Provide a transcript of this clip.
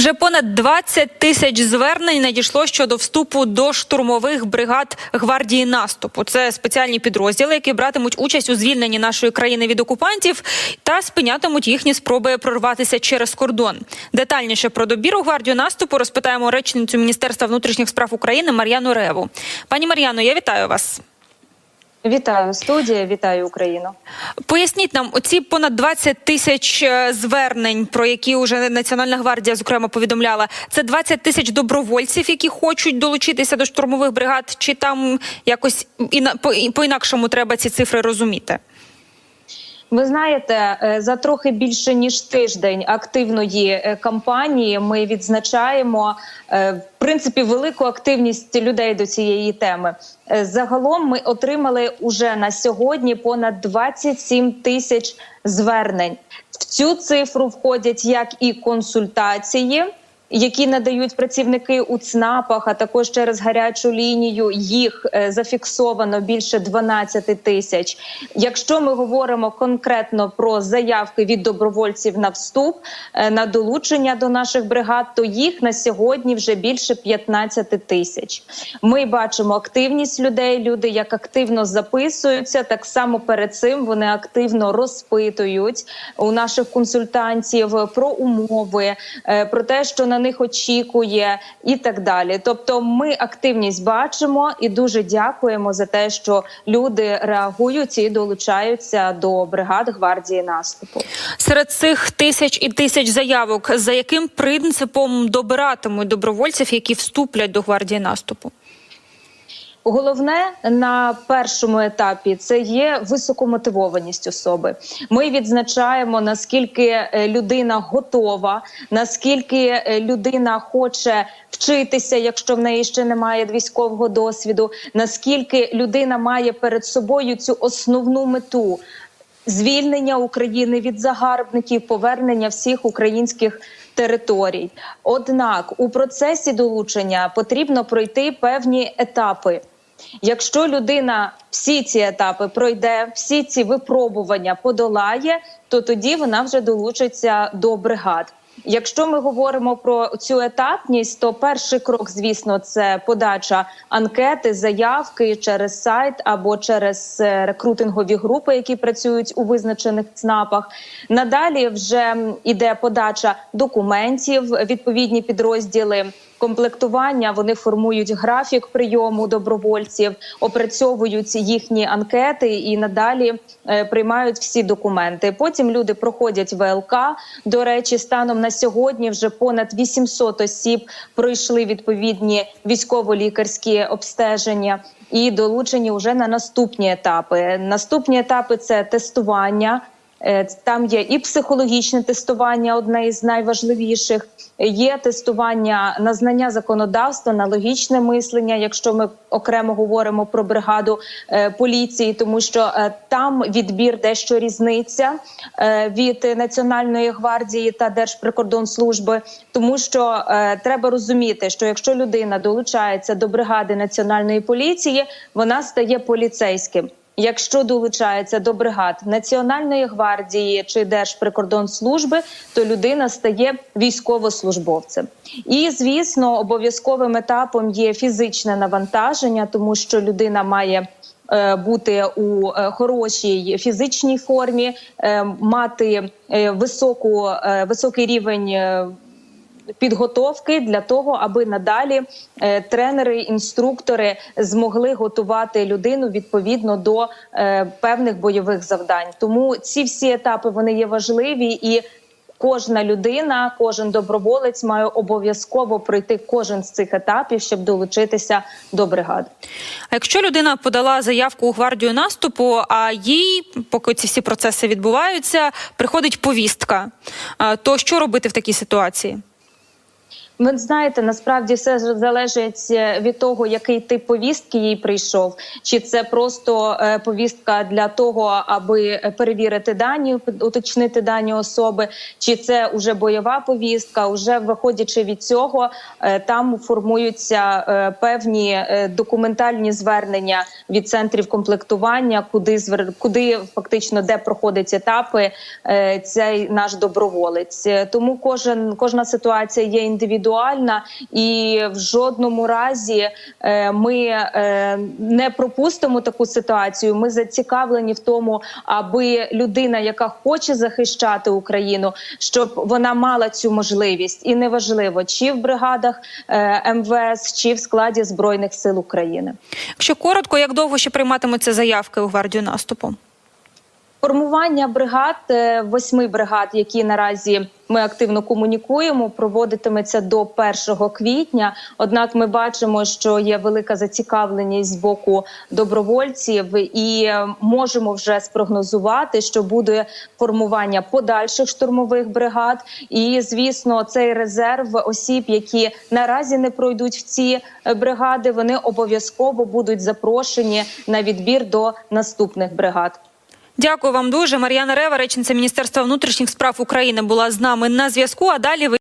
Вже понад 20 тисяч звернень надійшло щодо вступу до штурмових бригад гвардії наступу. Це спеціальні підрозділи, які братимуть участь у звільненні нашої країни від окупантів та спинятимуть їхні спроби прорватися через кордон. Детальніше про добір у гвардію наступу розпитаємо речницю Міністерства внутрішніх справ України Мар'яну Реву. Пані Мар'яно, я вітаю вас. Вітаю студія, вітаю Україну. Поясніть нам оці понад 20 тисяч е, звернень, про які вже Національна гвардія зокрема повідомляла. Це 20 тисяч добровольців, які хочуть долучитися до штурмових бригад, чи там якось і на по інакшому треба ці цифри розуміти? Ви знаєте, е, за трохи більше ніж тиждень активної е, кампанії ми відзначаємо е, в принципі велику активність людей до цієї теми. Загалом ми отримали уже на сьогодні понад 27 тисяч звернень. В цю цифру входять як і консультації. Які надають працівники у ЦНАПах, а також через гарячу лінію їх е, зафіксовано більше 12 тисяч. Якщо ми говоримо конкретно про заявки від добровольців на вступ е, на долучення до наших бригад, то їх на сьогодні вже більше 15 тисяч. Ми бачимо активність людей. Люди як активно записуються, так само перед цим вони активно розпитують у наших консультантів про умови, е, про те, що на них очікує, і так далі. Тобто, ми активність бачимо і дуже дякуємо за те, що люди реагують і долучаються до бригад гвардії наступу. Серед цих тисяч і тисяч заявок, за яким принципом добиратимуть добровольців, які вступлять до гвардії наступу? Головне на першому етапі це є високомотивованість особи. Ми відзначаємо наскільки е, людина готова, наскільки е, людина хоче вчитися, якщо в неї ще немає військового досвіду, наскільки людина має перед собою цю основну мету. Звільнення України від загарбників, повернення всіх українських територій. Однак у процесі долучення потрібно пройти певні етапи. Якщо людина всі ці етапи пройде, всі ці випробування подолає, то тоді вона вже долучиться до бригад. Якщо ми говоримо про цю етапність, то перший крок, звісно, це подача анкети, заявки через сайт або через е, рекрутингові групи, які працюють у визначених ЦНАПах. Надалі вже іде подача документів, відповідні підрозділи. Комплектування вони формують графік прийому добровольців, опрацьовують їхні анкети і надалі е, приймають всі документи. Потім люди проходять ВЛК. До речі, станом на сьогодні вже понад 800 осіб пройшли відповідні військово-лікарські обстеження і долучені вже на наступні етапи. Наступні етапи це тестування. Е, Там є і психологічне тестування, одне із найважливіших. Є тестування на знання законодавства, на логічне мислення, якщо ми окремо говоримо про бригаду е, поліції, тому що е, там відбір дещо різниця від Національної гвардії та Держприкордонслужби, тому що треба розуміти, що якщо людина долучається до бригади національної поліції, вона стає поліцейським. Якщо долучається до бригад Національної гвардії чи Держприкордонслужби, то людина стає військовослужбовцем. І звісно, обов'язковим етапом є фізичне навантаження, тому що людина має. е, Бути у е, хорошій фізичній формі, е, мати високу, високий рівень підготовки для того, аби надалі е, тренери, інструктори змогли готувати людину відповідно до е, певних бойових завдань. Тому ці всі етапи вони є важливі і. Кожна людина, кожен доброволець має обов'язково пройти кожен з цих етапів, щоб долучитися до бригади. А якщо людина подала заявку у гвардію наступу, а їй, поки ці всі процеси відбуваються, приходить повістка, то що робити в такій ситуації? Ви знаєте, насправді все залежить е, від того, який тип повістки їй прийшов, чи це просто е, повістка для того, аби перевірити дані, уточнити дані особи, чи це уже бойова повістка. Уже виходячи від цього, е, там формуються певні документальні звернення від центрів комплектування, куди звер... куди фактично де проходять етапи цей наш доброволець. Тому кожен кожна ситуація є індивідуальна, і в жодному разі е, ми е, не пропустимо таку ситуацію. Ми зацікавлені в тому, аби людина, яка хоче захищати Україну, щоб вона мала цю можливість, і неважливо, чи в бригадах е, МВС, чи в складі збройних сил України. Якщо коротко, як довго ще прийматимуться заявки у гвардію наступу? Формування бригад е, восьми бригад, які наразі ми активно комунікуємо, проводитиметься до 1 квітня. Однак, ми бачимо, що є велика зацікавленість з боку добровольців, і е, можемо вже спрогнозувати, що буде формування подальших штурмових бригад. І звісно, цей резерв осіб, які наразі не пройдуть в ці е, бригади, вони обов'язково будуть запрошені на відбір до наступних бригад. Дякую вам дуже. Мар'яна Рева, речниця Міністерства внутрішніх справ України, була з нами на зв'язку. А далі ви.